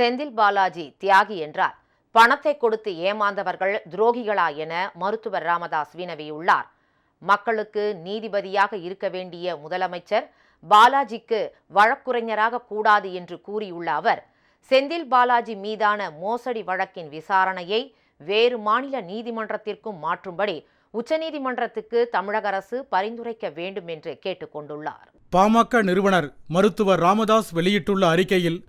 செந்தில் பாலாஜி தியாகி என்றார். பணத்தை கொடுத்து ஏமாந்தவர்கள் துரோகிகளா என மருத்துவர் ராமதாஸ் வினவியுள்ளார். மக்களுக்கு நீதிபதியாக இருக்க வேண்டிய முதலமைச்சர் பாலாஜிக்கு வழக்குரைஞராக கூடாது என்று கூறியுள்ள அவர் செந்தில் பாலாஜி மீதான மோசடி வழக்கின் விசாரணையை வேறு மாநில நீதிமன்றத்திற்கும் மாற்றும்படி உச்சநீதிமன்றத்துக்கு தமிழக அரசு பரிந்துரைக்க வேண்டும் என்று கேட்டுக்கொண்டுள்ளார். பாமக நிறுவனர் மருத்துவர் ராமதாஸ் வெளியிட்டுள்ள அறிக்கையில்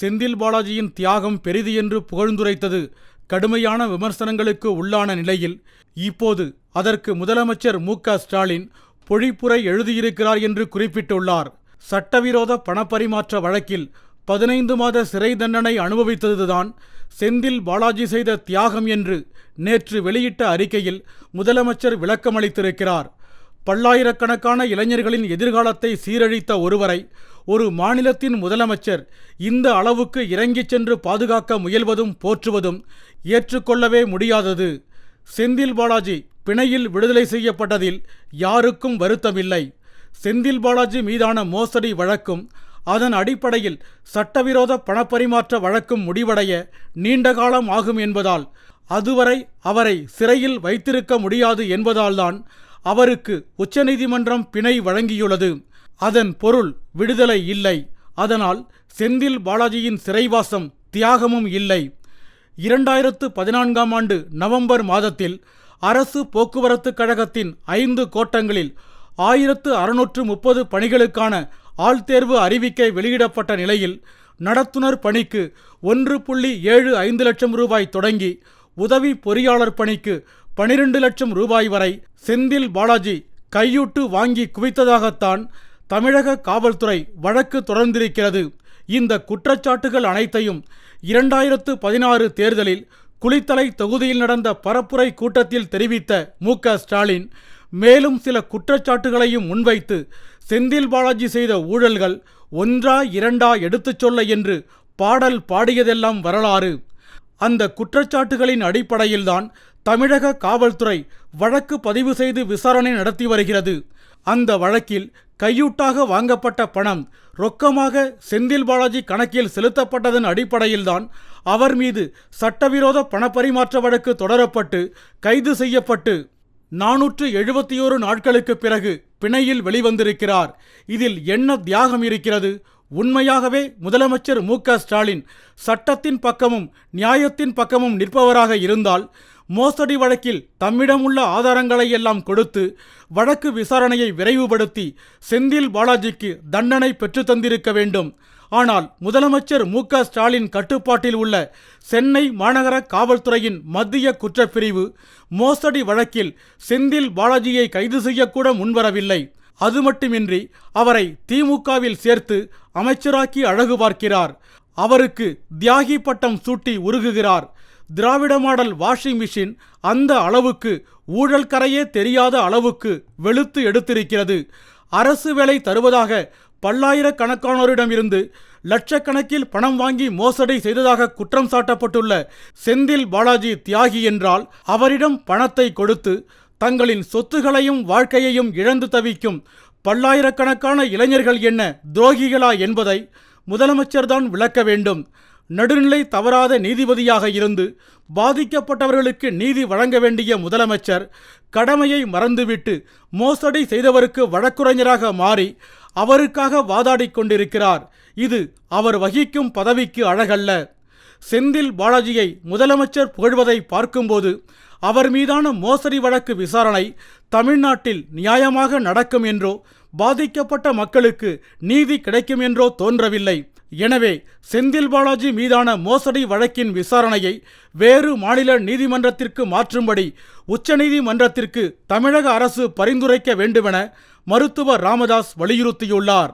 செந்தில் பாலாஜியின் தியாகம் பெரிது என்று புகழ்ந்துரைத்தது. கடுமையான விமர்சனங்களுக்கு உள்ளான நிலையில் இப்போது அதற்கு முதலமைச்சர் மு. க. ஸ்டாலின் பொழிப்புரை எழுதியிருக்கிறார் என்று குறிப்பிட்டுள்ளார். சட்டவிரோத பணப்பரிமாற்ற வழக்கில் பதினைந்து மாத சிறை தண்டனை அனுபவித்ததுதான் செந்தில் பாலாஜி செய்த தியாகம் என்று நேற்று வெளியிட்ட அறிக்கையில் முதலமைச்சர் விளக்கமளித்திருக்கிறார். பல்லாயிரக்கணக்கான இளைஞர்களின் எதிர்காலத்தை சீரழித்த ஒருவரை ஒரு மாநிலத்தின் முதலமைச்சர் இந்த அளவுக்கு இறங்கிச் சென்று பாதுகாக்க முயல்வதும் போற்றுவதும் ஏற்றுக்கொள்ளவே முடியாதது. செந்தில் பாலாஜி பிணையில் விடுதலை செய்யப்பட்டதில் யாருக்கும் வருத்தமில்லை. செந்தில் பாலாஜி மீதான மோசடி வழக்கும் அதன் அடிப்படையில் சட்டவிரோத பணப்பரிமாற்ற வழக்கும் முடிவடைய நீண்ட காலம் ஆகும் என்பதால் அதுவரை அவரை சிறையில் வைத்திருக்க முடியாது என்பதால்தான் அவருக்கு உச்சநீதிமன்றம் பிணை வழங்கியுள்ளது. அதன் பொருள் விடுதலை இல்லை. அதனால் செந்தில் பாலாஜியின் சிறைவாசம் தியாகமும் இல்லை. இரண்டாயிரத்து பதினான்காம் ஆண்டு நவம்பர் மாதத்தில் அரசு போக்குவரத்து கழகத்தின் ஐந்து கோட்டங்களில் ஆயிரத்து அறுநூற்று முப்பது பணிகளுக்கான ஆள்தேர்வு அறிவிக்கை வெளியிடப்பட்ட நிலையில் நடத்துனர் பணிக்கு ஒன்று புள்ளி ஏழு ஐந்து லட்சம் ரூபாய் தொடங்கி உதவி பொறியாளர் பணிக்கு பனிரெண்டு லட்சம் ரூபாய் வரை செந்தில் பாலாஜி கையூட்டு வாங்கி குவித்ததாகத்தான் தமிழக காவல்துறை வழக்கு தொடர்ந்திருக்கிறது. இந்த குற்றச்சாட்டுகள் அனைத்தையும் இரண்டாயிரத்து பதினாறு தேர்தலில் குளித்தலை தொகுதியில் நடந்த பரப்புரை கூட்டத்தில் தெரிவித்த மு க ஸ்டாலின் மேலும் சில குற்றச்சாட்டுகளையும் முன்வைத்து செந்தில் பாலாஜி செய்த ஊழல்கள் ஒன்றா இரண்டா எடுத்துச் சொல்ல என்று பாடல் பாடியதெல்லாம் வரலாறு. அந்த குற்றச்சாட்டுகளின் அடிப்படையில்தான் தமிழக காவல்துறை வழக்கு பதிவு செய்து விசாரணை நடத்தி வருகிறது. அந்த வழக்கில் கையூட்டாக வாங்கப்பட்ட பணம் ரொக்கமாக செந்தில் பாலாஜி கணக்கில் செலுத்தப்பட்டதன் அடிப்படையில்தான் அவர் மீது சட்டவிரோத பணப்பரிமாற்ற வழக்கு தொடரப்பட்டு கைது செய்யப்பட்டு நானூற்று எழுபத்தியோரு நாட்களுக்கு பிறகு பிணையில் வெளிவந்திருக்கிறார். இதில் என்ன தியாகம் இருக்கிறது? உண்மையாகவே முதலமைச்சர் மு ஸ்டாலின் சட்டத்தின் பக்கமும் நியாயத்தின் பக்கமும் நிற்பவராக இருந்தால் மோசடி வழக்கில் தம்மிடம் உள்ள ஆதாரங்களை எல்லாம் கொடுத்து வழக்கு விசாரணையை விரைவுபடுத்தி செந்தில் பாலாஜிக்கு தண்டனை பெற்றுத்தந்திருக்க வேண்டும். ஆனால் முதலமைச்சர் மு ஸ்டாலின் கட்டுப்பாட்டில் உள்ள சென்னை மாநகர காவல்துறையின் மத்திய குற்றப்பிரிவு மோசடி வழக்கில் செந்தில் பாலாஜியை கைது செய்யக்கூட முன்வரவில்லை. அது மட்டுமின்றி அவரை திமுகவில் சேர்த்து அமைச்சராக்கி அழகு பார்க்கிறார். அவருக்கு தியாகி பட்டம் சூட்டி உருகுகிறார். திராவிட மாடல் வாஷிங் மிஷின் அந்த அளவுக்கு ஊழல் கரையே தெரியாத அளவுக்கு வெளுத்து எடுத்திருக்கிறது. அரசு வேலை தருவதாக பல்லாயிரக்கணக்கானோரிடமிருந்து லட்சக்கணக்கில் பணம் வாங்கி மோசடி செய்ததாக குற்றம் சாட்டப்பட்டுள்ள செந்தில் பாலாஜி தியாகி என்றால் அவரிடம் பணத்தை கொடுத்து தங்களின் சொத்துகளையும் வாழ்க்கையையும் இழந்து தவிக்கும் பல்லாயிரக்கணக்கான இளைஞர்கள் என்ன துரோகிகளா என்பதை முதலமைச்சர்தான் விளக்க வேண்டும். நடுநிலை தவறாத நீதிபதியாக இருந்து பாதிக்கப்பட்டவர்களுக்கு நீதி வழங்க வேண்டிய முதலமைச்சர் கடமையை மறந்துவிட்டு மோசடி செய்தவருக்கு வழக்குரைஞராக மாறி அவருக்காக வாதாடிக் கொண்டிருக்கிறார். இது அவர் வகிக்கும் பதவிக்கு அழகல்ல. செந்தில் பாலாஜியை முதலமைச்சர் புகழ்வதை பார்க்கும்போது அவர் மீதான மோசடி வழக்கு விசாரணை தமிழ்நாட்டில் நியாயமாக நடக்கும் என்றோ பாதிக்கப்பட்ட மக்களுக்கு நீதி கிடைக்கும் என்றோ தோன்றவில்லை. எனவே செந்தில் பாலாஜி மீதான மோசடி வழக்கின் விசாரணையை வேறு மாநில நீதிமன்றத்திற்கு மாற்றும்படி உச்சநீதிமன்றத்திற்கு தமிழக அரசு பரிந்துரைக்க வேண்டுமென மருத்துவர் ராமதாஸ் வலியுறுத்தியுள்ளார்.